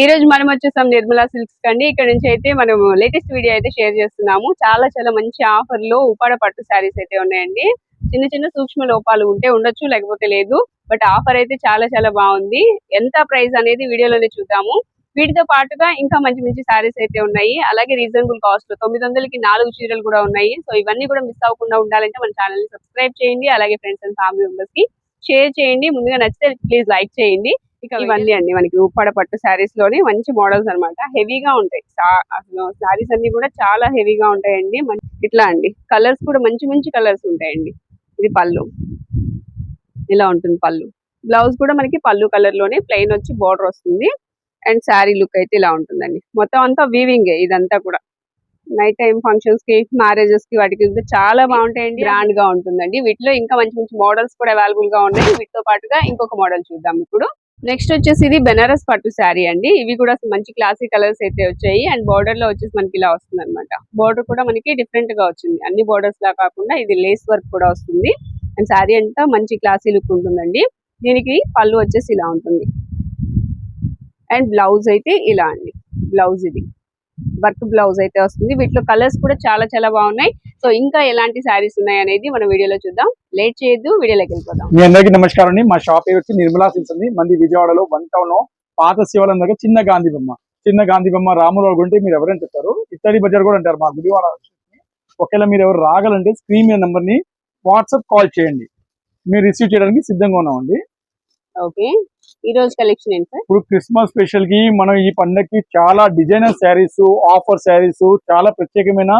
ఈ రోజు మనం వచ్చేసాం నిర్మలా సిల్క్స్ కండి. ఇక్కడ నుంచి అయితే మనం లేటెస్ట్ వీడియో అయితే షేర్ చేస్తున్నాము. చాలా చాలా మంచి ఆఫర్లో ఉపాడ పట్టు శారీస్ అయితే ఉన్నాయండి. చిన్న చిన్న సూక్ష్మ లోపాలు ఉంటే ఉండొచ్చు లేకపోతే లేదు. బట్ ఆఫర్ అయితే చాలా చాలా బాగుంది. ఎంత ప్రైస్ అనేది వీడియోలోనే చూద్దాము. వీటితో పాటుగా ఇంకా మంచి మంచి శారీస్ అయితే ఉన్నాయి. అలాగే రీజనబుల్ కాస్ట్ తొమ్మిది వందలకి నాలుగు చీరలు కూడా ఉన్నాయి. సో ఇవన్నీ కూడా మిస్ అవ్వకుండా ఉండాలంటే మన ఛానల్ని సబ్స్క్రైబ్ చేయండి. అలాగే ఫ్రెండ్స్ అండ్ ఫ్యామిలీ మెంబర్స్కి షేర్ చేయండి. ముందుగా నచ్చితే ప్లీజ్ లైక్ చేయండి. ఇవన్నీ అండి మనకి ఉప్పాడ పట్టు శారీస్లోనే మంచి మోడల్స్ అన్నమాట. హెవీగా ఉంటాయి. అసలు శారీస్ అన్ని కూడా చాలా హెవీగా ఉంటాయండి. ఇట్లా అండి. కలర్స్ కూడా మంచి మంచి కలర్స్ ఉంటాయండి. ఇది పళ్ళు. ఇలా ఉంటుంది పళ్ళు? బ్లౌజ్ కూడా మనకి పళ్ళు కలర్లోనే ప్లెయిన్ వచ్చి బార్డర్ వస్తుంది. అండ్ శారీ లుక్ అయితే ఇలా ఉంటుందండి. మొత్తం అంతా వీవింగ్ ఇదంతా కూడా. నైట్ టైం ఫంక్షన్స్కి మ్యారేజెస్కి వాటికి చాలా బాగుంటాయండి. గ్రాండ్గా ఉంటుందండి. వీటిలో ఇంకా మంచి మంచి మోడల్స్ కూడా అవైలబుల్గా ఉన్నాయి. వీటితో పాటుగా ఇంకొక మోడల్ చూద్దాం ఇప్పుడు. నెక్స్ట్ వచ్చేసి ఇది బెనారస్ పట్టు శారీ అండి. ఇవి కూడా మంచి క్లాసిక్ కలర్స్ అయితే వచ్చాయి. అండ్ బార్డర్లో వచ్చేసి మనకి ఇలా వస్తుంది అనమాట బార్డర్ కూడా మనకి డిఫరెంట్గా వచ్చింది. అన్ని బార్డర్స్ లా కాకుండా ఇది లేస్ వర్క్ కూడా వస్తుంది. అండ్ శారీ అంతా మంచి క్లాసీ లుక్ ఉంటుందండి. దీనికి పళ్ళు వచ్చేసి ఇలా ఉంటుంది. అండ్ బ్లౌజ్ అయితే ఇలా అండి. బ్లౌజ్ ఇది. వర్క్ బ్లౌజ్ అయితే వస్తుంది. వీటిలో కలర్స్ కూడా చాలా చాలా బాగున్నాయి. సో ఇంకా ఎలాంటి శారీస్ ఉన్నాయి అనేది మన వీడియోలో చూద్దాం. లేట్ చేయొద్దు వీడియోలోకి వెళ్ళిపోదాం. మీ అందరికీ నమస్కారం అండి. మా షాప్ వచ్చి నిర్మలా సిల్స్ ఉంది మంది విజయవాడలో వన్ టౌన్లో పాత శివాలయం దగ్గర చిన్న గాంధీ బొమ్మ. చిన్న గాంధీ బొమ్మ రాములు గుంటే మీరు ఎవరైనా చెప్తారు. ఇత్తడి బజార్ కూడా అంటారు మా గుడివాడ ఒకవేళ మీరు ఎవరు రాగలంటే స్క్రీన్ మీద నంబర్ని వాట్సాప్ కాల్ చేయండి. మీరు రిసీవ్ చేయడానికి సిద్ధంగా ఉన్నామండి. ఓకే. ఈ రోజు కలెక్షన్ ఏంటి సార్? ఇప్పుడు క్రిస్మస్ స్పెషల్కి మనం ఈ పండగకి చాలా డిజైనర్ శారీస్ ఆఫర్ శారీస్ చాలా ప్రత్యేకమైన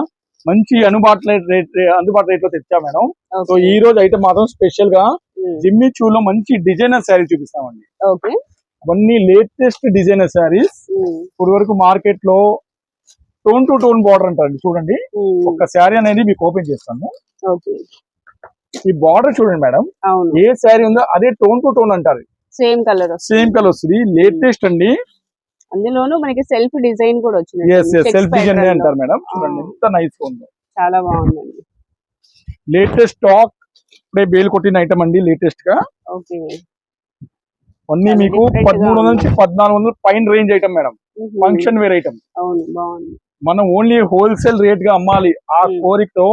మంచి అందుబాటులో రేట్ అందుబాటు రేట్లో తెచ్చా మేడం. సో ఈ రోజు అయితే మాత్రం స్పెషల్గా జిమ్మి చూలో మంచి డిజైనర్ శారీ చూపిస్తామండి. ఓకే. అవన్నీ లేటెస్ట్ డిజైనర్ శారీస్ ఇప్పుడు వరకు మార్కెట్లో టోన్ టు టోన్ బార్డర్ అంటారండి చూడండి. ఒక శారీ అనేది మీకు ఓపెన్ చేస్తాను. ఈ బార్డర్ చూడండి మేడం. ఏ శారీ ఉందో అదే టోన్ టు టోన్ అంటారు. సేమ్ కలర్ సేమ్ కలర్ వస్తుంది. లేటెస్ట్ అండి. అందులోనూ మనకి సెల్ఫ్ డిజైన్ కూడా వచ్చింది సెల్ఫ్ డిజైన్. అంటారు మేడం. చూడండి. ఎంత నైస్ ఉందో. చాలా బాగుందండి. లేటెస్ట్ స్టాక్ ఇప్పుడే బేల్ కొట్టిన ఐటమ్ అండి లేటెస్ట్గా. ఓకే. అన్ని మీకు పదమూడు వందల నుంచి. పద్నాలుగు వందలు పైన range item madam. Function wear item అవును బాగుంది. మనం ఓన్లీ హోల్సేల్ రేట్గా అమ్మాలి. ఆ. కోరికతో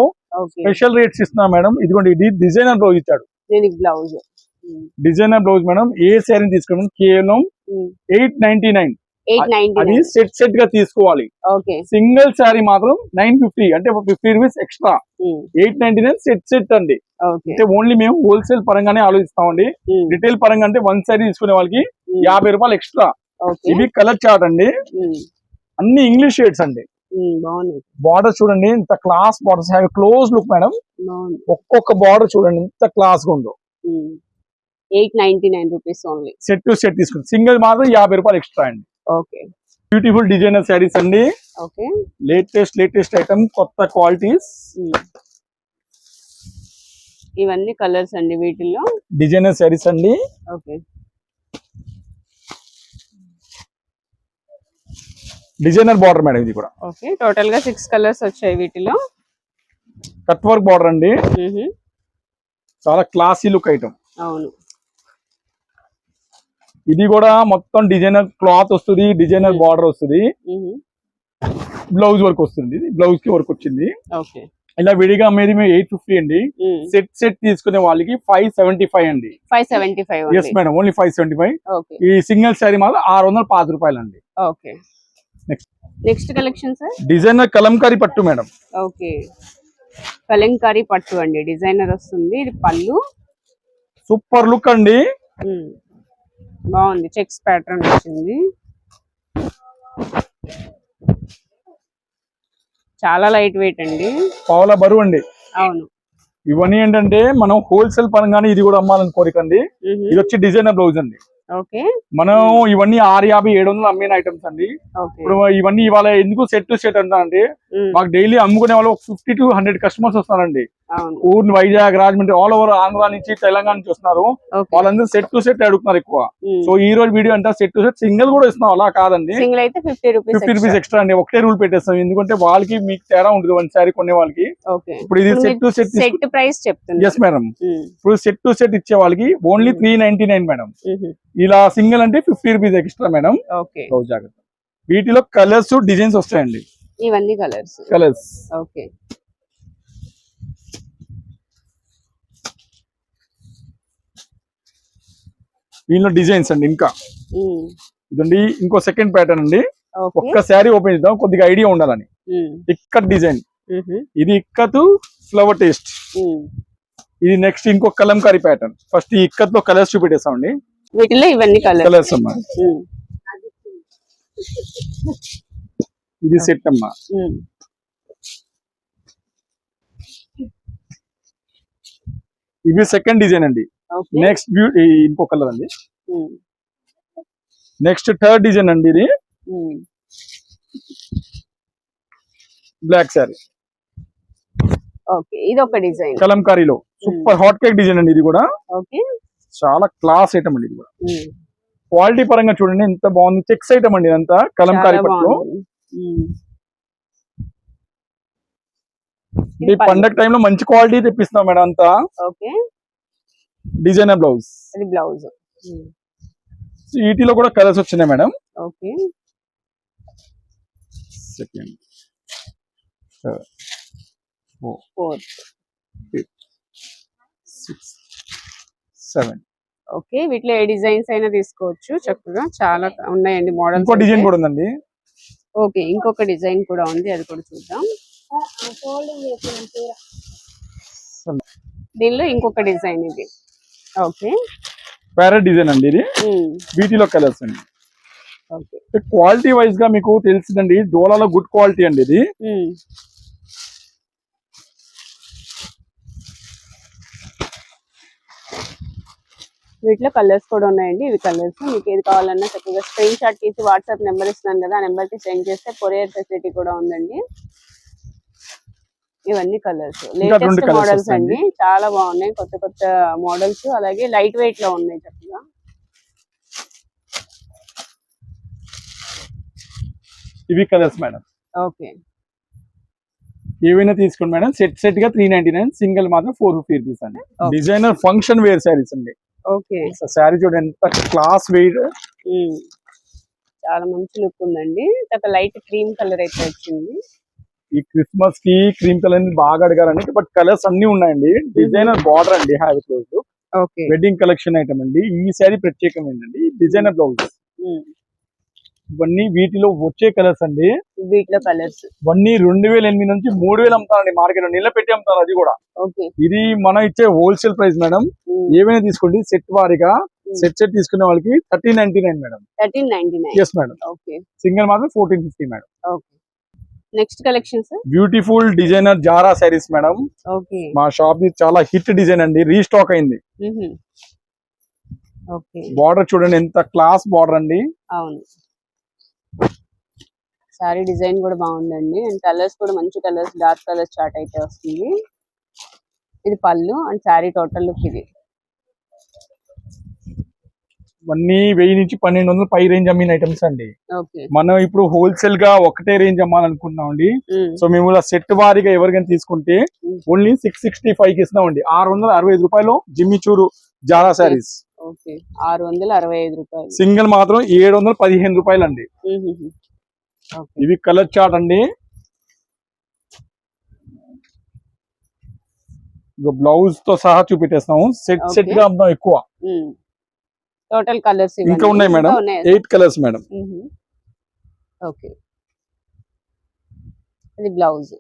స్పెషల్ రేట్స్ ఇస్తున్నాం మేడం. ఇదిగోండి ఇది డిజైనర్ బ్లౌజ్ ఇచ్చాడు. బ్లౌజ్ డిజైనర్ బ్లౌజ్ మేడం ఏ శారీ తీసుకున్నాం? కేవలం ఎయిట్ నైన్టీ నైన్ అది సెట్ సెట్గా తీసుకోవాలి. సింగిల్ శారీ మాత్రం నైన్ ఫిఫ్టీ అంటే fifty rupees extra eight ninety nine set set అండి. అంటే ఓన్లీ మేము హోల్సేల్ పరంగానే ఆలోచిస్తామండి. రిటైల్ పరంగా అంటే వన్ శారీ తీసుకునే వాళ్ళకి యాభై రూపాయలు ఎక్స్ట్రా ఇవి కలర్ చార్ట్ అండి. అన్ని ఇంగ్లీష్ షేడ్స్ అండి. బార్డర్ చూడండి ఇంత class borders have close look madam ఒక్కొక్క బార్డర్ చూడండి ఎంత క్లాస్గా ఉందో. Eight ninety nine rupees only set to set తీసుకుంది. సింగిల్ మాత్రం యాభై రూపాయలు ఎక్స్ట్రా అండి. ఓకే. బ్యూటిఫుల్ డిజైనర్ శారీస్ అండి. ఓకే. లేటెస్ట్ లేటెస్ట్ ఐటమ్ కొత్త క్వాలిటీస్ ఇవన్నీ కలర్స్ అండి వీటిల్లో? డిజైనర్ శారీస్ అండి. ఓకే. డిజైనర్ బార్డర్ మేడం ఇది కూడా. ఓకే. టోటల్గా సిక్స్ కలర్స్ వచ్చాయి వీటిలో. కట్ వర్క్ బార్డర్ అండి. చాలా క్లాసీ లుక్ ఐటమ్ అవును. ఇది కూడా మొత్తం డిజైనర్ క్లాత్ వస్తుంది డిజైనర్ బార్డర్ వస్తుంది. బ్లౌజ్ వర్క్ వస్తుంది బ్లౌజ్కి వర్క్ వచ్చింది. ఓకే. ఇలా విడిగా అమ్మేది మేము ఎయిట్ ఫిఫ్టీ అండి. సెట్ సెట్ తీసుకునే వాళ్ళకి ఫైవ్ సెవెంటీ ఫైవ్ అండి. Five seventy five yes madam only five seventy five ఈ సింగిల్ శారీ మాత్రం ఆరు వందల పాతి రూపాయలు అండి. Okay. Next next collection sir designer Kalamkari పట్టు మేడం ఓకే. కలంకారీ పట్టు అండి. డిజైనర్ వస్తుంది. ఇది పళ్ళు. సూపర్ లుక్ అండి. బాగుంది. చెక్స్ ప్యాటర్న్ వచ్చింది. చాలా లైట్ వెయిట్ అండి. పావుల బరువు అండి. అవును. ఇవన్నీ ఏంటంటే మనం హోల్సేల్ పరంగానే ఇది కూడా అమ్మాలని కోరికండి. ఇది వచ్చి డిజైనర్ బ్లౌజ్ అండి. ఓకే. మనం ఇవన్నీ ఆరు యాభై ఏడు వందలు అమ్మిన ఐటమ్స్ అండి. ఇప్పుడు ఇవన్నీ ఇవాళ ఎందుకు సెట్ టు సెట్ మ్మ్. మాకు డైలీ అమ్ముకునే వాళ్ళు ఫిఫ్టీ టు హండ్రెడ్ కస్టమర్స్ వస్తారండి ఊరిని వైజాగ్ రాజమండ్రి ఆల్ ఓవర్ ఆంధ్ర నుంచి తెలంగాణ నుంచి వస్తున్నారు. వాళ్ళందరూ సెట్ టు సెట్ అడుగుతున్నారు ఎక్కువ. సో ఈ రోజు వీడియో అంటే సెట్ టు సెట్ సింగిల్ కూడా ఇస్తున్నాం అలా కాదండి. సింగిల్ అయితే ఫిఫ్టీ రూపీస్ ఎక్స్ట్రా అండి. ఒకటే రూల్ పెట్టేస్తాం. ఎందుకంటే వాళ్ళకి మీకు తేడా ఉంటుంది వన్ సారీ కొనే వాళ్ళకి. ఇప్పుడు ఇది set to set set price చెప్తున్నా ఎస్ మేడం ఇప్పుడు సెట్ టు సెట్ ఇచ్చే వాళ్ళకి only three ninety nine madam ఇలా సింగిల్ అంటే ఫిఫ్టీ రూపీస్ ఎక్స్ట్రా మేడం జాగ్రత్త. వీటిలో కలర్స్ డిజైన్స్ వస్తాయండి. ఇవన్నీ కలర్స్ కలర్స్ ఓకే. దీనిలో డిజైన్స్ అండి ఇంకా. ఇదండి ఇంకో సెకండ్ ప్యాటర్న్ అండి. ఒక్క శారీ ఓపెన్ చేద్దాం కొద్దిగా ఐడియా ఉండాలని. ఇక్కత్ డిజైన్. ఇది ఇక్కత్ ఫ్లవర్ టేస్ట్ ఇది నెక్స్ట్ ఇంకో కలంకారీ ప్యాటర్న్ ఫస్ట్ ఈ ఇక్కత్లో కలర్స్ చూపెట్టేస్తామండి. వీటిలో ఇవన్నీ కలర్స్ అమ్మా. ఇది సెట్ అమ్మా. ఇది సెకండ్ డిజైన్ అండి. నెక్స్ట్ ఇంకో కలర్ అండి. నెక్స్ట్ థర్డ్ డిజైన్ అండి ఇది. బ్లాక్ శారీ ఇది ఒక డిజైన్ కలంకారీలో. సూపర్ హాట్ కేక్ డిజైన్ అండి ఇది కూడా. చాలా క్లాస్ ఐటమ్ అండి ఇది కూడా. క్వాలిటీ పరంగా చూడండి ఎంత బాగుంది. చెక్స్ ఐటమ్ అండి ఇదంతా. కలంకారీ పట్టులో. ఈ పండగ టైంలో మంచి క్వాలిటీ తెప్పిస్తాం మేడం అంతా. Designer blouse. ఇది బ్లౌజ్. వీటిలో కూడా కలర్స్ వచ్చినాయి madam. Okay. Second four six seven okay వీటిలో ఏ డిజైన్స్ అయినా తీసుకోవచ్చు చక్కగా చాలా ఉన్నాయండి మోడల్స్ ఇంకో డిజైన్ కూడా ఉందండి. ఓకే ఇంకొక డిజైన్ కూడా ఉంది అది కూడా చూద్దాం. దీనిలో ఇంకొక డిజైన్ ఇది. ఓకే. ప్యారెట్ డిజైన్ అండి ఇది. వీటిలో కలర్స్ అండి. క్వాలిటీ వైజ్గా మీకు తెలిసిందండి డోలాలో గుడ్ క్వాలిటీ అండి ఇది. వీటిలో కలర్స్ కూడా ఉన్నాయండి. ఇవి కలర్స్. మీకు ఏది కావాలన్నా చక్కగా స్క్రీన్ షాట్ తీసి వాట్సాప్ నెంబర్ ఇస్తున్నాను కదా ఆ నెంబర్కి సెండ్ చేస్తే కొరియర్ ఫెసిలిటీ కూడా ఉందండి. ఇవన్నీ కలర్స్ లేటెస్ట్ మోడల్స్. అండి. చాలా బాగున్నాయి. కొత్త కొత్త మోడల్స్ అలాగే లైట్ వెయిట్లో ఉన్నాయి చక్కగా. ఇవి కలర్స్ మేడం ఓకే. ఏవైనా తీసుకోండి మేడం సెట్ సెట్గా త్రీ నైన్టీ నైన్ సింగిల్ మాత్రం ఫోర్ ఫిఫ్టీ రూపీస్ అండి. డిజైనర్ ఫంక్షన్ వేర్ శారీస్ అండి. ఓకే. శారీ చూడండి ఎంత క్లాస్ వెయిట్ ఉమ్. చాలా మంచి లుక్ ఉందండి. లైట్ క్రీమ్ కలర్ అయితే వచ్చింది. ఈ క్రిస్మస్కి క్రీమ్ కలర్ బాగా అడిగారండి బట్ కలర్స్ అన్ని ఉన్నాయండి. డిజైనర్ బార్డర్ అండి heavy close okay. Wedding collection item అండి. ఈ శారీ ప్రత్యేకమైందండి డిజైనర్ బ్లౌజ్ ఇవన్నీ వీటిలో వచ్చే కలర్స్ అండి. వీటిలో కలర్స్ ఇవన్నీ రెండు వేల ఎనిమిది నుంచి మూడు వేలు అమ్ముతారండి మార్కెట్లో. నిల పెట్టి అమ్ముతారు అది కూడా. ఇది మనం ఇచ్చే హోల్సేల్ ప్రైస్ మేడం. ఏమైనా తీసుకోండి సెట్ వారీగా. సెట్ సెట్ తీసుకునే వాళ్ళకి thirteen ninety nine madam. Thirteen ninety nine. Yes madam single మాత్రం fourteen fifty madam. Okay. Next collections? Beautiful designer Zara saris madam. Okay. మా షాప్ ది చాలా హిట్ డిజైన్ అండి. రీస్టాక్ అయింది. బార్డర్ చూడండి ఎంత క్లాస్ బార్డర్ అండి. అవును. సారీ డిజైన్ కూడా బాగుందండి. అండ్ కలర్స్ కూడా మంచి కలర్స్ డార్క్ కలర్స్ చార్ట్ అయితే వస్తుంది. ఇది పళ్ళు అండ్ సారీ టోటల్ లుక్ ఇది. ఇవన్నీ వెయ్యి నుంచి పన్నెండు వందలు పై రేంజ్ అమ్మిన ఐటమ్స్ అండి. మనం ఇప్పుడు హోల్సేల్గా ఒకటే రేంజ్ అమ్మాలనుకుంటున్నాం అండి. సో మేము ఇలా సెట్ వారీగా ఎవరికైనా తీసుకుంటే. ఓన్లీ సిక్స్ సిక్స్టీ ఫైవ్కి ఇస్తున్నామండి ఆరు వందల అరవై ఐదు రూపాయలు జిమ్మిచూరు జారా శారీస్ ఓకే. ఆరు వందల అరవై ఐదు రూపాయలు. సింగిల్ మాత్రం ఏడు వందల పదిహేను రూపాయలు అండి ఇవి కలర్ చార్ట్ అండి. బ్లౌజ్తో సహా చూపెట్టేస్తాము సెట్ సెట్. గా ఎక్కువ. టోటల్ కలర్స్ ఇంకా ఉన్నాయి madam? Eight colours madam. Okay. ఇది బ్లౌజ్.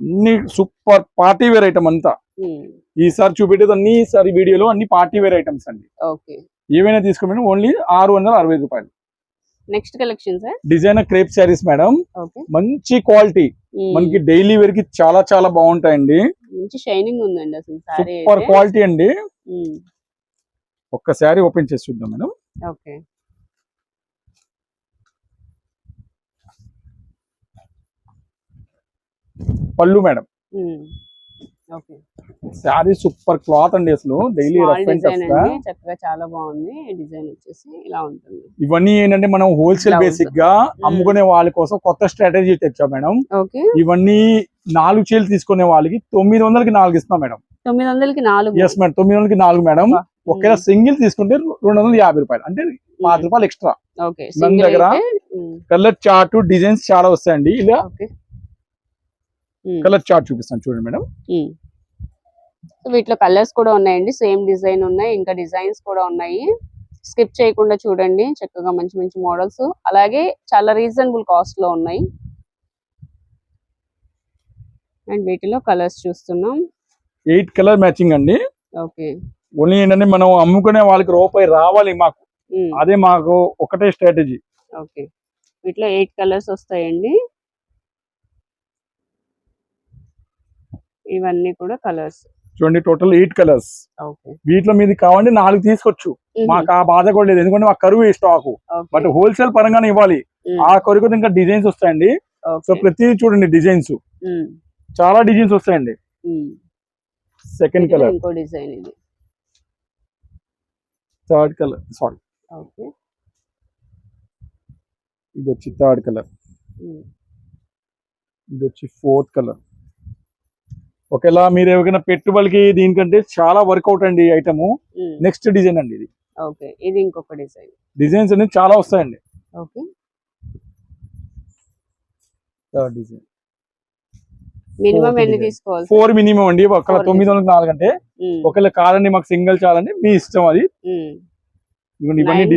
అన్ని సూపర్ పార్టీ వేర్ ఐటమ్ అంతా. ఈసారి చూపెట్టేది అన్ని ఈసారి వీడియోలో అన్ని పార్టీ వేర్ ఐటమ్స్ అండి. ఓకే. ఏవైనా తీసుకోమని ఓన్లీ ఆరు వందల అరవై రూపాయలు. Next collection sir designer crepe saris madam. Okay. మంచి క్వాలిటీ. మనకి డైలీ వేర్కి చాలా చాలా బాగుంటాయండి. మంచి షైనింగ్ ఉందండి అసలు సూపర్ క్వాలిటీ అండి. ఒక్క శారీ ఓపెన్ చేసి చూద్దాం మేడం. ఓకే. పళ్ళు madam. Okay. Sari super cloth అండి అసలు. డైలీ చక్కగా చాలా బాగుంది. డిజైన్ వచ్చేసి ఇలా ఉంటుంది. ఇవన్నీ ఏంటంటే మనం హోల్సేల్. బేసిక్గా అమ్ముకునే వాళ్ళ కోసం కొత్త స్ట్రాటజీ తెచ్చాం మేడం. ఇవన్నీ నాలుగు చీరలు తీసుకునే వాళ్ళకి తొమ్మిది వందలకి నాలుగు ఇస్తాం మేడం. తొమ్మిది వందలకి నాలుగు. ఎస్ మేడం తొమ్మిది వందలకి నాలుగు మేడం. ఒకవేళ సింగిల్ తీసుకుంటే రెండు వందల యాభై రూపాయలు. అంటే పాతి రూపాయలు ఎక్స్ట్రా. ఓకే మన దగ్గర కలర్ చార్ట్ డిజైన్స్ చాలా వస్తాయండి. ఇలా కలర్ చార్ట్ చూపిస్తాను చూడండి మేడం. వీటిలో కలర్స్ కూడా ఉన్నాయండి. సేమ్ డిజైన్ ఉన్నాయి ఇంకా డిజైన్స్ కూడా ఉన్నాయి. స్కిప్ చేయకుండా చూడండి చక్కగా మంచి మంచి మోడల్స్. అలాగే చాలా రీజనబుల్ కాస్ట్లో ఉన్నాయి. అండ్ వీటిలో కలర్స్ చూస్తున్నాం. ఎయిట్ కలర్ మ్యాచింగ్ అండి. ఓకే. ఓన్లీ ఏంటంటే మనం అమ్ముకునే వాళ్ళకి రూపాయి రావాలి మాకు. అదే మాకు ఒకటే స్ట్రాటజీ. ఓకే. వీటిలో ఎయిట్ కలర్స్ వస్తాయండి. ఇవన్నీ కూడా కలర్స్. చూడండి టోటల్ ఎయిట్ కలర్స్. వీటిలో మీది కావాలంటే నాలుగు తీసుకోవచ్చు. మాకు ఆ బాధ కూడా లేదు. ఎందుకంటే మాకు కరువు స్టాక్ బట్ హోల్సేల్ పరంగానే ఇవ్వాలి. ఆ కరువు ఇంకా డిజైన్స్ వస్తాయండి. సో ప్రతి చూడండి డిజైన్స్. చాలా డిజైన్స్ వస్తాయండి. సెకండ్ కలర్ ఇంకో డిజైన్ ఇది. Third colour sari. ఓకే. ఇది వచ్చి థర్డ్ కలర్. ఇది వచ్చి ఫోర్త్ కలర్. ఒకవేళ మీరు ఎవరికైనా పెట్టుబడికి దీనికంటే చాలా వర్కౌట్ అండి ఈ ఐటమ్. నెక్స్ట్ డిజైన్ అండి ఇది. ఓకే ఇది ఇంకొక డిజైన్. డిజైన్స్ అనేది చాలా వస్తాయండి. ఓకే. Third design. మినిమం ఎన్ని. తీసుకోవాలి ఫోర్ మినిమం అండి. ఒకవేళ తొమ్మిది వందల నాలుగు అంటే ఒకవేళ కాదండి మాకు సింగిల్ చాలండి. మీ ఇష్టం అది.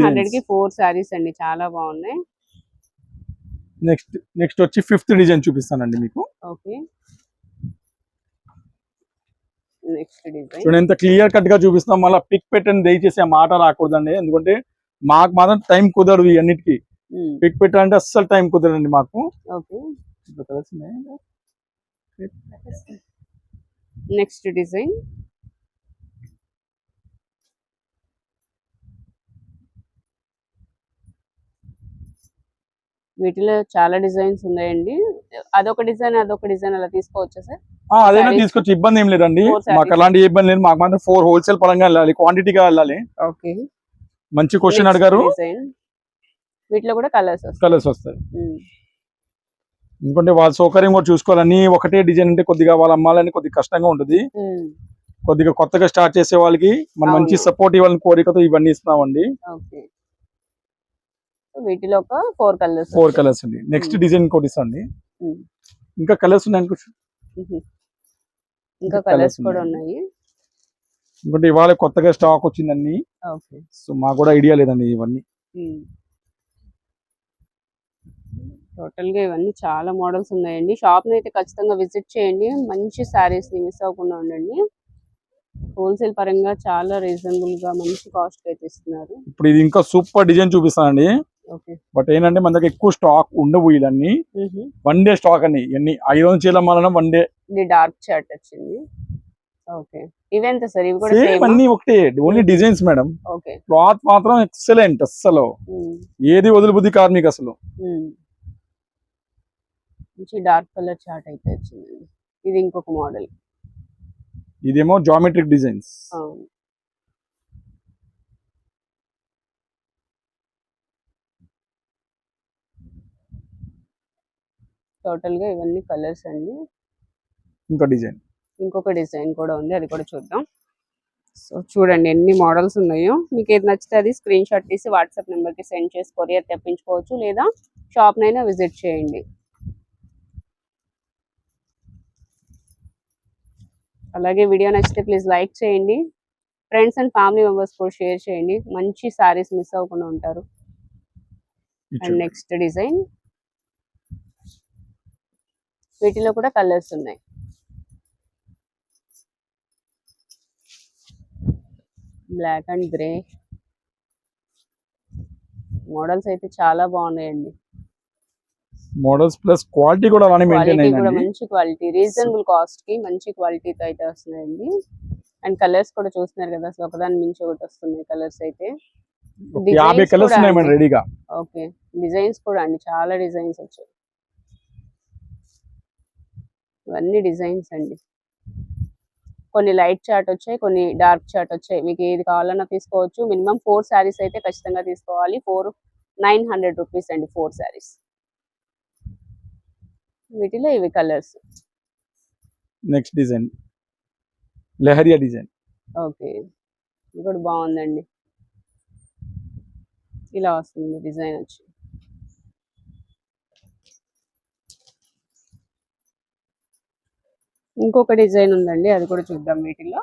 హండ్రెడ్కి ఫోర్ సారీస్ అండి. చాలా బాగున్నాయి. నెక్స్ట్ నెక్స్ట్ వచ్చి ఫిఫ్త్ డిజైన్ చూపిస్తానండి మీకు. ఓకే నెక్స్ట్ డిజైన్ చూడండి ఎంత క్లియర్ కట్గా చూపిస్తాం మళ్ళీ పిక్ పెట్టండి దయచేసి ఆ మాట రాకూడదండి. ఎందుకంటే మాకు మాత్రం టైం కుదరదు ఈ అన్నిటికీ. పిక్ పెట్టాలంటే అస్సలు టైం కుదరదండి మాకు. ఓకే? Next design. వీటిలో చాలా డిజైన్స్ ఉన్నాయండి. అదొక డిజైన్ అదొక డిజైన్ అలా తీసుకోవచ్చా సార్? అదైనా. తీసుకొచ్చి ఇబ్బంది ఏం లేదండి. మాకు అలాంటి ఇబ్బంది లేదు. మాకు మాత్రం ఫోర్ హోల్సేల్ పరంగా వెళ్ళాలి. క్వాంటిటీగా వెళ్ళాలి. ఓకే మంచి క్వశ్చన్ అడిగారు. డిజైన్ వీటిలో కూడా కలర్స్ కలర్స్ వస్తాయి. ఉమ్, ఎందుకంటే వాళ్ళ సౌకర్యం కూడా చూసుకోవాలని ఒకటే డిజైన్ అంటే కొద్దిగా వాళ్ళ అమ్మాలని కొద్దిగా కష్టంగా ఉంటుంది. కొద్దిగా కొత్తగా స్టార్ట్ చేసే వాళ్ళకి మనం మంచి. సపోర్ట్ ఇవ్వాలని కోరికతో ఇవన్నీ ఇస్తున్నామండి. వీటిలో ఒక ఫోర్ కలర్స్ ఫోర్ కలర్స్ అండి. నెక్స్ట్. డిజైన్ ఇంకోటి ఇస్తాండి. ఇంకా కలర్స్ ఉన్నాయి ఇంకా కలర్స్ కూడా ఉన్నాయి. ఎందుకంటే ఇవాళ కొత్తగా స్టాక్ వచ్చిందండి సో మాకు కూడా ఐడియా లేదండి ఇవన్నీ. టోటల్గా ఇవన్నీ చాలా మోడల్స్ ఉన్నాయండి. షాప్ని అయితే ఖచ్చితంగా విజిట్ చేయండి. మంచి శారీస్ని మిస్ అవ్వకుండా ఉండండి. హోల్సేల్ పరంగా చాలా రీజనబుల్గా మంచి కాస్ట్ అయితే ఇస్తున్నారు. ఇప్పుడు ఇది ఇంకా సూపర్ డిజైన్ చూపిస్తానండి. ఓకే. బట్ ఏంటంటే మన దగ్గర ఎక్కువ స్టాక్ ఉండవు ఇవన్నీ వన్ డే స్టాక్ అని ఇవన్నీ ఐదు వందల చీల మాలన వన్ డే. ఇది డార్క్ షర్ట్ వచ్చింది. ఓకే. ఇవెంత సార్? ఇవి కూడా సేమ్ సేమ్? అన్ని ఒకటే. Only designs madam. Okay. Cloth మాత్రం ఎక్సలెంట్ అస్సలు. ఏది వదులుబుద్ధి కాదు మీకు అసలు. మంచి డార్క్ కలర్ చార్ట్ అయితే వచ్చిందండి ఇది ఇంకొక మోడల్. ఇదేమో జామెట్రిక్ డిజైన్స్. టోటల్గా ఇవన్నీ కలర్స్ అండి. ఇంకా డిజైన్. ఇంకొక డిజైన్ కూడా ఉంది అది కూడా చూద్దాం. సో చూడండి ఎన్ని మోడల్స్ ఉన్నాయో. మీకు ఏది నచ్చితే అది స్క్రీన్ షాట్ తీసి వాట్సాప్ నెంబర్కి సెండ్ చేసి కొరియర్ తెప్పించుకోవచ్చు లేదా షాప్నైనా విజిట్ చేయండి. అలాగే వీడియో నచ్చితే ప్లీజ్ లైక్ చేయండి. ఫ్రెండ్స్ అండ్ ఫ్యామిలీ మెంబర్స్ కూడా షేర్ చేయండి. మంచి సారీస్ మిస్ అవ్వకుండా ఉంటారు. అండ్ నెక్స్ట్ డిజైన్ వీటిలో కూడా కలర్స్ ఉన్నాయి. బ్లాక్ అండ్ గ్రే మోడల్స్ అయితే చాలా బాగున్నాయండి. మోడల్స్ ప్లస్ క్వాలిటీ కూడా అలానే మెయింటైన్ క్వాలిటీ అయిందండి. మంచి క్వాలిటీ రీజనబుల్ కాస్ట్కి మంచి క్వాలిటీతో అయితే వస్తున్నాయండి. అండ్ కలర్స్ కూడా చూస్తున్నారు కదా అసలు ఒకదాని మించి ఒకటి వస్తున్నాయి కలర్స్ అయితే. యాభై కలర్స్ ఉన్నాయి మేడం. రెడీగా. ఓకే డిజైన్స్ కూడా అండి చాలా డిజైన్స్ వచ్చాయి. ఇవన్నీ డిజైన్స్ అండి. కొన్ని లైట్ చాట్ వచ్చాయి కొన్ని డార్క్ చాట్ వచ్చాయి. మీకు ఏది కావాలన్నా తీసుకోవచ్చు. మినిమం ఫోర్ శారీస్ అయితే ఖచ్చితంగా తీసుకోవాలి. ఫోర్ నైన్ హండ్రెడ్ రూపీస్ అండి ఫోర్ శారీస్. వీటిలో ఇవి colours. Next design. Leheriya design. Okay. ఇది కూడా బాగుందండి. ఇలా వస్తుంది డిజైన్ వచ్చి. ఇంకొక డిజైన్ ఉందండి అది కూడా చూద్దాం వీటిలో.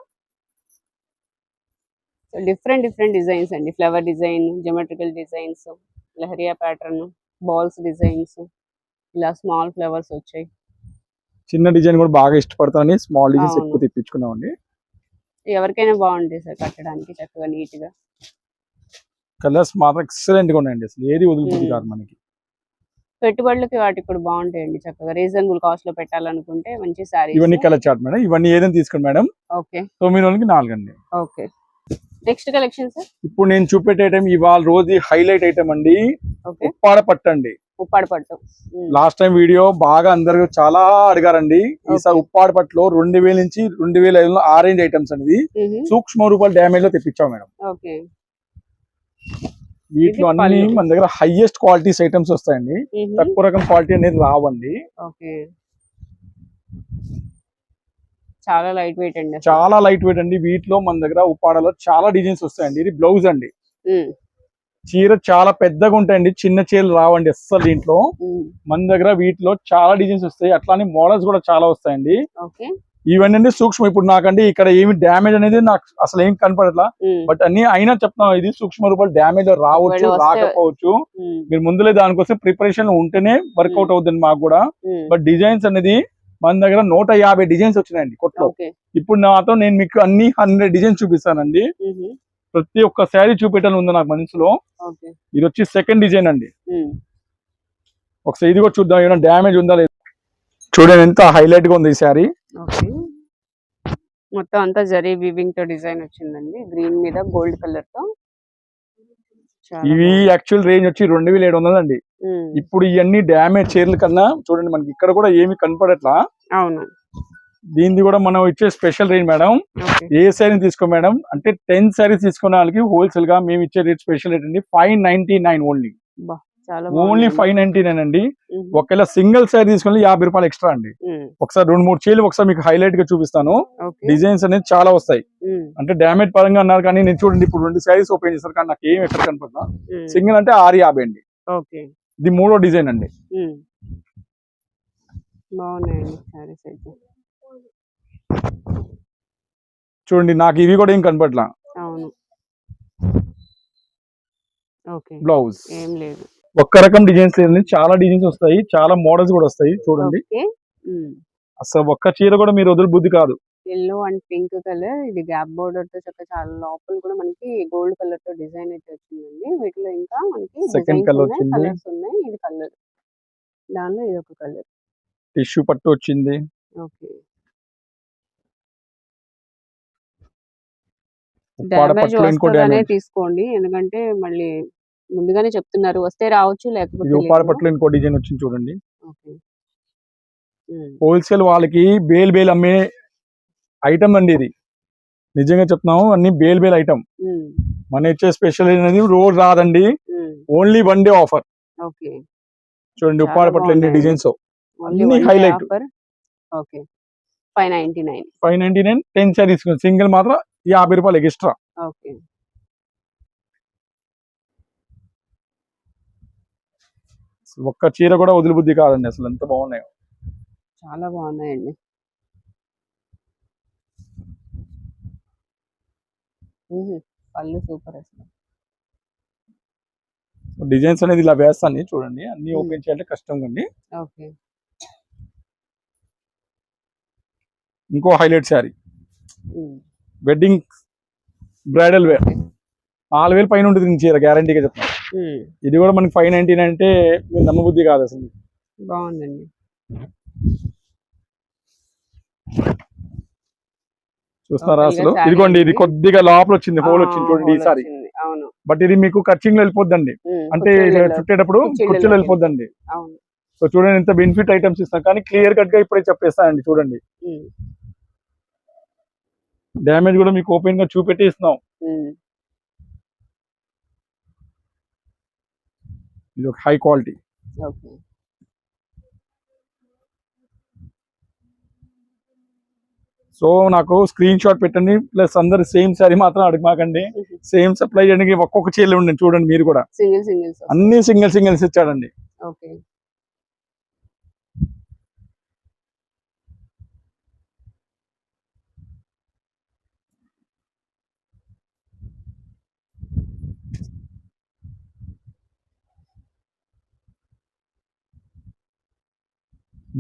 డిఫరెంట్ డిఫరెంట్ డిజైన్స్ అండి. Flower design geometrical designs leheriya pattern balls designs. ఇలా స్మాల్ ఫ్లవర్స్ వచ్చాయి. చిన్న డిజైన్ కూడా బాగా ఇష్టపడతానని స్మాల్ డిజైన్స్. ఎక్కువ తెప్పించుకున్నామండి. ఎవరికైనా బాగుంటాయి సార్ కట్టడానికి చక్కగా నీట్గా కలర్స్ మాత్రం ఎక్సలెంట్గా ఉన్నాయండి అసలు. ఏది వదులుతుంది. కాదు మనకి. పెట్టుబడులకి వాటికి కూడా బాగుంటాయండి చక్కగా. రీజనబుల్ కాస్ట్లో పెట్టాలనుకుంటే మంచి ఇవన్నీ సారీ కలర్ చార్ట్ మేడం. ఇవన్నీ ఏదైనా తీసుకోండి మేడం. ఓకే. తొమ్మిది రోజులకి నాలుగు అండి ఓకే. నెక్స్ట్ కలెక్షన్ సార్ ఇప్పుడు నేను చూపెట్టే ఐటమ్ ఇవాళ రోజు హైలైట్ ఐటమ్ అండి. ఉప్పాడ పట్టండి. ఉప్పాడ పట్టు లాస్ట్ టైం వీడియో బాగా అందరు చాలా అడిగారండి. ఈసారి. ఉప్పాడ పట్టులో రెండు వేల నుంచి రెండు వేల ఐదులో ఆరెంజ్ ఐటమ్స్ అనేది సూక్ష్మ రూపాయల డ్యామేజ్లో తెప్పించాం మేడం. వీటిలో అన్ని. మన దగ్గర హైయెస్ట్ క్వాలిటీస్ ఐటమ్స్ వస్తాయండి. తక్కువ రకం క్వాలిటీ అనేది రావండి. చాలా లైట్ వెయిట్ అండి. చాలా లైట్ వెయిట్ అండి. వీటిలో మన దగ్గర ఉప్పాడలో చాలా డిజైన్స్ వస్తాయండి. ఇది బ్లౌజ్ అండి. చీర చాలా పెద్దగా ఉంటాయండి చిన్న చీరలు రావండి అస్సలు దీంట్లో. మన దగ్గర వీటిలో చాలా డిజైన్స్ వస్తాయి అట్లానే మోడల్స్ కూడా చాలా వస్తాయండి. ఇవన్నీ సూక్ష్మ ఇప్పుడు నాకండి ఇక్కడ ఏమి డ్యామేజ్ అనేది నాకు అసలు ఏం కనపడట్లా. బట్ అన్ని అయినా చెప్తున్నాం ఇది సూక్ష్మ రూపాయలు డ్యామేజ్ రావచ్చు రాకపోవచ్చు. మీరు ముందులే దానికోసం ప్రిపరేషన్ ఉంటేనే వర్కౌట్ అవుతుంది మాకు కూడా. బట్ డిజైన్స్ అనేది మన దగ్గర నూట యాభై డిజైన్స్ వచ్చినాయండి కొట్లో. ఇప్పుడు నాతో నేను మీకు అన్ని హండ్రెడ్ డిజైన్స్ చూపిస్తానండి. ప్రతి ఒక్క శారీ చూపెట్టాలని ఉంది నాకు మనసులో. ఇది వచ్చి సెకండ్ డిజైన్ అండి. ఒకసారి ఇది కూడా చూద్దాం ఏమైనా డ్యామేజ్ ఉందా లేదు? చూడండి ఎంత హైలైట్గా ఉంది ఈ శారీ. మొత్తం అంతా జరీ వీవింగ్తో డిజైన్ వచ్చిందండి. గ్రీన్ మీద గోల్డ్ కలర్తో. ఇవి. యాక్చువల్ రేంజ్ వచ్చి రెండు వేల ఏడు వందలు అండి ఉమ్, ఇప్పుడు ఇవన్నీ డ్యామేజ్ చీరల కన్నా చూడండి మనకి ఇక్కడ కూడా ఏమి కనపడట్లా. అవును. దీనిది కూడా మనం ఇచ్చే స్పెషల్ రేంజ్ మేడం. ఏ శారీ తీసుకో మేడం? అంటే టెన్ శారీస్ తీసుకున్న వాళ్ళకి హోల్సేల్గా మేము ఇచ్చే రేట్ స్పెషల్ రేట్ అండి ఫైవ్ నైన్టీ నైన్ ఓన్లీ. చాలా ఓన్లీ. ఫైవ్ నైన్టీ నైన్ అండి. ఒకవేళ సింగిల్ శారీ తీసుకుని యాభై రూపాయలు ఎక్స్ట్రా అండి. ఒకసారి రెండు మూడు చీరలు ఒకసారి మీకు హైలైట్గా చూపిస్తాను డిజైన్స్ అనేది చాలా వస్తాయి. అంటే డ్యామేజ్ పరంగా అన్నారు కానీ నేను చూడండి ఇప్పుడు రెండు శారీస్ ఓపెన్ చేశారు కానీ నాకు ఏం ఎక్కడ కనపడతా మ్మ్. సింగిల్ అంటే ఆరు యాభై అండి. ఓకే. ఇది మూడో డిజైన్ అండి. మ్మ్. బాగున్నాయండి సారీస్ అయితే. చూడండి నాకు ఇవి కూడా ఏం కనపడలా. అవును. ఓకే. బ్లౌజ్ ఏం లేదు. ఒక్క రకం డిజైన్స్ లేదండి చాలా డిజైన్స్ వస్తాయి చాలా మోడల్స్ కూడా వస్తాయి చూడండి. అసలు ఒక్క చీర కూడా మీరు వదిలి బుద్ధి కాదు. ఎల్లో అండ్ పింక్ కలర్ ఇది గ్యాప్ బోర్డర్తో చక్కగా చాలా లోపల కూడా మనకి గోల్డ్ కలర్తో డిజైన్ అయితే వచ్చిందండి. వీటిలో ఇంకా మనకి colour వచ్చింది. కలర్స్ ఉన్నాయి. ఇది కలర్ దానిలో ఇది ఒక కలర్ టిష్యూ పట్టు వచ్చింది. ఓకే. డ్యామేజ్ తీసుకోండి. ఎందుకంటే మళ్ళీ ముందుగానే చెప్తున్నారు. వస్తే రావచ్చు లేకపోతే ఉప్పాడ ఇంకో డిజైన్ వచ్చింది చూడండి. హోల్సేల్ వాళ్ళకి బేల్ బేల్ అమ్మే ఐటమ్ అండి ఇది. నిజంగా చెప్తున్నాము అన్ని బేల్ బేల్ ఐటమ్. మన ఇచ్చే స్పెషల్ అనేది రోజు రాదండి. Only one day offer. Okay. చూడండి ఉప్పాడ పట్ల ఎన్ని. డిజైన్స్. అన్ని okay. Five ninety nine. Five ninety nine ten saris. Single మాత్రం యాభై రూపాయలు ఎక్స్ట్రా ఓకే. ఒక్క చీర కూడా వదిలి బుద్ధి కాదండి అసలు ఎంత బాగున్నాయి. చాలా బాగున్నాయండి. పళ్ళు సూపర్ అసలు. డిజైన్స్ అనేది ఇలా వేస్తాను చూడండి అన్ని. ఓపెన్ చేయాలంటే కష్టం అండి ఓకే. ఇంకో highlight sari. Wedding bridal wear. నాలుగు వేలు పైన ఉంటుంది చీర గ్యారంటీగా చెప్తాను ఇది కూడా మనకి ఫైవ్ నైన్టీ నైన్ అంటే మీరు నమ్మబుద్ధి కాదు అసలు. బాగుందండి. లోపలిగా అసలు? ఇదిగోండి ఇది. కొద్దిగా లోపల వచ్చింది హోల్ వచ్చింది చూడండి ఈసారి బట్ ఇది మీకు ఖర్చింగ్ వెళ్ళిపోద్దండి. ఉమ్, అంటే చుట్టేటప్పుడు కుర్చీలు వెళ్ళిపోద్దండి. సో చూడండి ఎంత బెనిఫిట్ ఐటమ్స్ ఇస్తాం కానీ క్లియర్ కట్గా ఇప్పుడే చెప్పేస్తానండి చూడండి. డ్యామేజ్ కూడా మీకు ఓపెన్గా చూపెట్టి ఇస్తున్నాం. ఇది ఒక హై క్వాలిటీ. సో నాకు స్క్రీన్ షాట్ పెట్టండి ప్లస్ అందరు సేమ్ సారీ మాత్రం అడగమాకండి. సేమ్ సప్లై చేయడానికి ఒక్కొక్క చీరలు ఉండండి చూడండి మీరు కూడా. అన్ని సింగిల్ సింగిల్స్ ఇచ్చాడండి.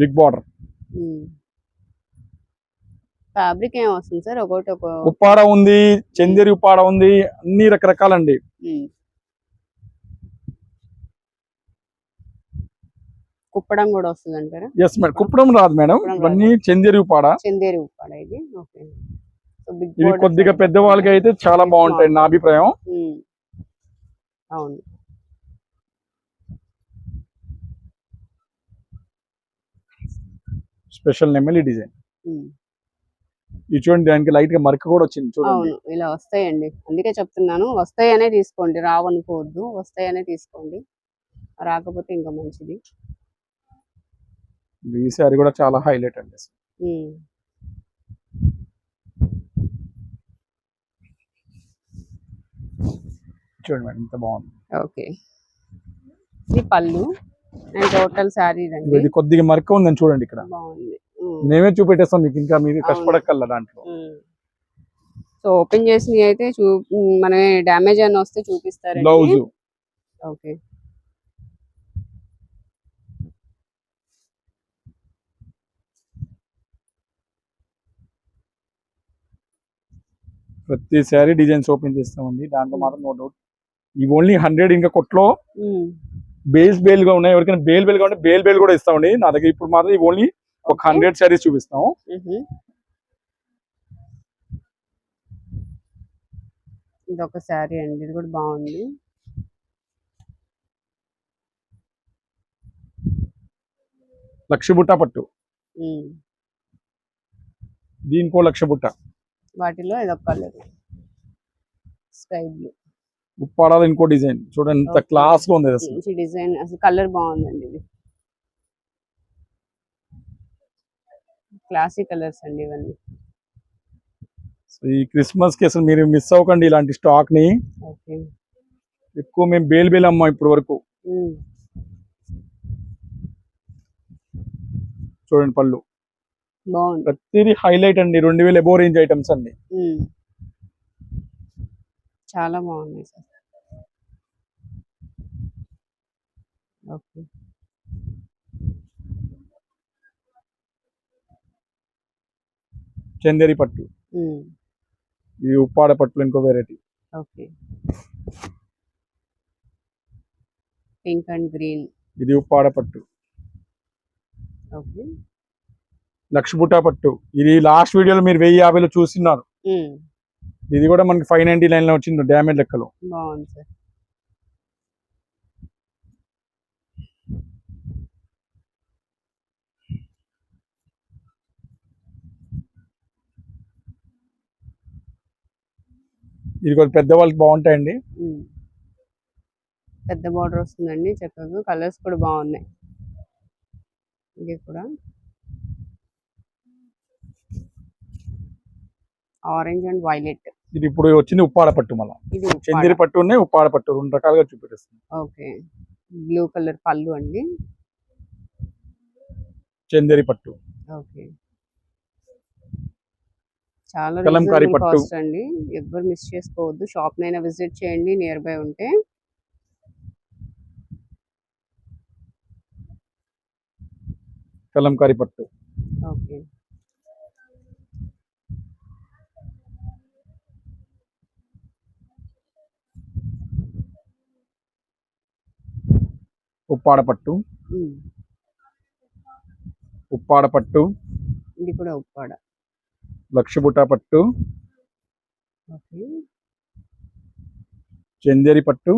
Big border. ఫ్యాబ్రిక్ ఏం వస్తుంది సార్? ఒకటి ఒక ఉప్పాడ ఉంది చందేరి ఉప్పాడ ఉంది అన్ని రకరకాలండి. కుప్పడం కూడా వస్తుంది అంటారా? ఎస్ మేడం కుప్పడం రాదు మేడం. ఇవన్నీ చందేరి ఉప్పాడ. చందేరి ఉప్పాడ ఇది? ఓకే. ఇవి కొద్దిగా saree. పెద్ద వాళ్ళకి అయితే చాలా బాగుంటాయి నా అభిప్రాయం. అవును. స్పెషల్ నెమ్మలి డిజైన్. ఇది చూడండి దానికి లైట్గా మరక కూడా వచ్చింది చూడండి. అవును ఇలా వస్తాయండి. అందుకే చెప్తున్నాను వస్తాయనే తీసుకోండి రావనుకోవద్దు వస్తాయనే తీసుకోండి. రాకపోతే ఇంకా మంచిది. ఈ సారీ కూడా చాలా హైలైట్ అండి ఉమ్. చూడండి మేడం ఇంత బాగుంది. ఓకే. ఇది పళ్ళు? అండ్ టోటల్ శారీ అండి ఇది కొద్దిగా మరక ఉందని చూడండి ఇక్కడ. మేమే చూపెట్టేస్తాం మీకు ఇంకా మీరు. కష్టపడక్కల్లా దాంట్లో. సో ఓపెన్ చేసినవి అయితే చూ మనమే డ్యామేజ్ అని వస్తే చూపిస్తారండి. బ్లౌజ్. ఓకే. ప్రతి సారీ డిజైన్స్ ఓపెన్ చేస్తామండి. దాంట్లో మాత్రం నో డౌట్. ఇవి ఓన్లీ హండ్రెడ్ ఇంకా కొట్లో ఉమ్, బేస్ బేల్గా ఉన్నాయి. ఎవరికైనా బేల్ బేల్గా ఉంటే బేల్ బేల్ కూడా ఇస్తామండి. నా దగ్గర ఇప్పుడు మాత్రం ఓన్లీ ఒక. హండ్రెడ్ సారీస్ చూపిస్తాం మ్హూ. ఇది ఒక శారీ అండి. ఇది కూడా బాగుంది. లక్ష బుట్ట పట్టు. దీనికో లక్ష బుట్ట. వాటిలో ఇది ఒక కలర్. Sky blue. ఉప్పాడాలి ఇంకో డిజైన్. చూడండి ఇంత Okay. క్లాస్గా ఉంది అసలు. డిజైన్. అసలు కలర్ బాగుందండి ఇది. క్లాసీ కలర్స్ అండి ఇవన్నీ. ఈ క్రిస్మస్కి అసలు మీరు మిస్ అవ్వకండి ఇలాంటి స్టాక్ని ఓకే. ఎక్కువ మేము బేల్ బేల్ అమ్మాం ఇప్పటి వరకు. చూడండి పళ్ళు. ప్రతిదీ హైలైట్ అండి. రెండు వేల ఎబో రేంజ్ ఐటమ్స్ అండి. చాలా బాగున్నాయి సార్. ఓకే. చందేరి పట్టు. ఇది ఉప్పాడ పట్టులో ఇంకో variety okay. Pink and green. ఇది ఉప్పాడ పట్టు. ఓకే. పట్టు. ఇది లాస్ట్ వీడియోలో మీరు వెయ్యి యాభైలో చూస్తున్నారు. ఇది కూడా మనకి ఫైవ్ నైన్టీ నైన్లో వచ్చింది డ్యామేజ్ లెక్కలో. బాగుంది సార్. ఇది కొంచెం పెద్ద వాళ్ళకి బాగుంటాయండి. పెద్ద బార్డర్ వస్తుందండి చక్కగా కలర్స్ కూడా బాగున్నాయి. ఇది కూడా. ఆరెంజ్ అండ్ వైలెట్ ఇది ఇప్పుడు వచ్చింది ఉప్పాడ పట్టు మళ్ళీ. ఇది చందేరి. పట్టు ఉన్నాయి ఉప్పాడ పట్టు రెండు రకాలుగా చూపెట్టేస్తుంది ఓకే. బ్లూ కలర్ పళ్ళు అండి. చందేరి పట్టు. ఓకే. చాలా కలంకారీ పట్టు. అండి. ఎవ్వరు మిస్ చేసుకోవద్దు. షాప్ నైనా విజిట్ చేయండి. నియర్ బై ఉంటే. కలంకారీ పట్టు. ఓకే. ఉప్పాడ పట్టు. ఉప్పాడ పట్టు. ఇది కూడా ఉప్పాడ. లక్ష బుట్ట పట్టు చందేరి పట్టు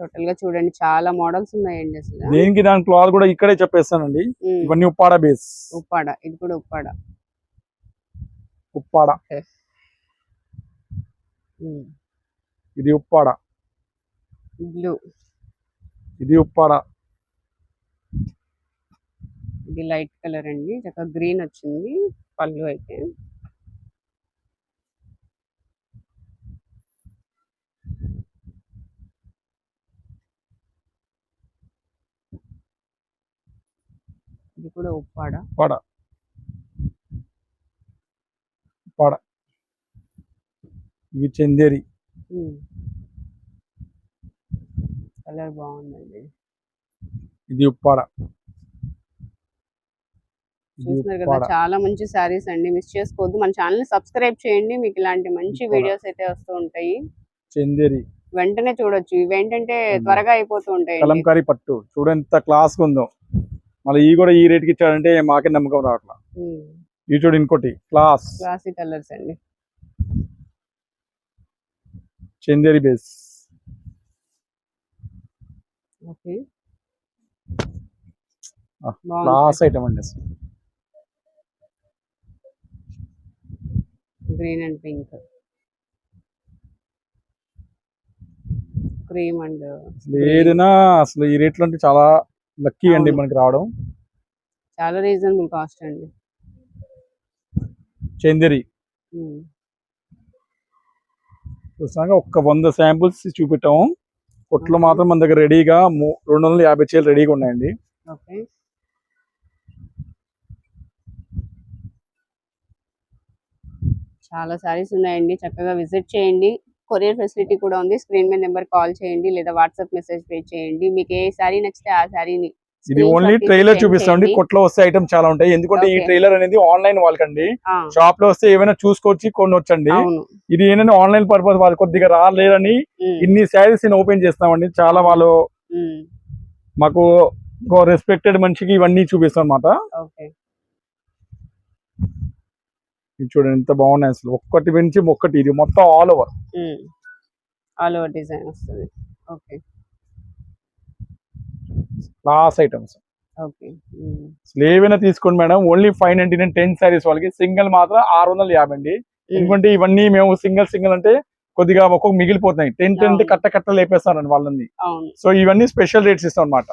టోటల్గా చూడండి చాలా మోడల్స్ ఉన్నాయండి అసలు. దేనికి దాని క్లాత్ కూడా ఇక్కడే చెప్పేస్తానండి. ఇవన్నీ ఉప్పాడ బేస్. ఉప్పాడ ఇది కూడా ఉప్పాడ. ఉప్పాడ. ఇది ఉప్పాడ. బ్లూ. ఇది ఉప్పాడ. ఇది లైట్ కలర్ అండి చక్కగా గ్రీన్ వచ్చింది పళ్ళు అయితే. ఇది కూడా ఉప్పాడ. ఉప్పాడ. ఉప్పాడ. ఇవి చందేరి. కలర్ బాగుందండి. ఇది ఉప్పాడ. చూస్తున్నారు కదా చాలా మంచి శారీస్ అండి. మిస్ చేసుకోవద్దు. మన ఛానల్ని సబ్స్క్రైబ్ చేయండి. మీకు ఇలాంటి మంచి. వీడియోస్ అయితే వస్తూ ఉంటాయి. చందేరి. వెంటనే చూడొచ్చు. ఇవి ఏంటంటే ఉమ్. త్వరగా అయిపోతూ ఉంటాయి కలంకారీ పట్టు. చూడండి ఎంత క్లాస్ ఉందో. మళ్ళీ ఈ కూడా ఈ రేట్కి ఇచ్చాడంటే మాకే నమ్మకం రావట్లా. ఈ చూడు ఇంకోటి క్లాస్. క్లాసిక్ కలర్స్ అండి. Chanderi base. Okay. Class item అండి green and pink. Cream and ఏదైనా అసలు ఈ రేట్లో అంటే చాలా లక్కీ అండి. మనకి రావడం. చాలా రీజనబుల్ కాస్ట్ అండి. చందేరి. చూసాక ఒక్క వంద శాంపుల్స్ చూపెట్టాము. కొట్లు. మాత్రం మన దగ్గర రెడీగా రెండు వందల యాభై చీరలు రెడీగా ఉన్నాయండి. చాలా సారీస్ ఉన్నాయండి. చక్కగా విజిట్ చేయండి. కొరియర్ ఫెసిలిటీ కూడా ఉంది. స్క్రీన్ మీద నెంబర్ కాల్ చేయండి లేదా వాట్సాప్ మెసేజ్ పే చేయండి. మీకు ఏ శారీ నచ్చితే ఆ శారీని ఇది ఓన్లీ ట్రైలర్ చూపిస్తామండి కొట్లో వస్తే ఐటమ్ చాలా ఉంటాయి. ఎందుకంటే ఈ. ట్రైలర్ అనేది ఆన్లైన్ వాళ్ళకండి. షాప్లో వస్తే ఏమైనా చూసుకోవచ్చు కొన్ని వచ్చండి ఇది ఏంటంటే ఆన్లైన్ పర్పస్ వాళ్ళు కొద్దిగా రాలేదని ఉమ్, ఇన్ని శారీస్ ఓపెన్ చేస్తామండి. చాలా వాళ్ళు మాకు రెస్పెక్టెడ్ మనిషికి ఇవన్నీ చూపిస్తాం అనమాట ఇది చూడండి ఎంత బాగున్నాయి అసలు. ఒక్కటి నుంచి ఒక్కటి ఇది మొత్తం all over all over design వస్తుంది. ఓకే క్లాస్ ఐటమ్స్ అసలు ఏవైనా తీసుకోండి madam only five ninety nine ten saris వాళ్ళకి సింగిల్ మాత్రం ఆరు వందల యాభై అండి. ఎందుకంటే ఇవన్నీ మేము సింగిల్ సింగిల్ అంటే కొద్దిగా ఒక్కొక్క మిగిలిపోతున్నాయి. Ten ten. కట్ట కట్ట లేపేస్తారండి వాళ్ళని. సో ఇవన్నీ స్పెషల్ రేట్స్ ఇస్తాం అనమాట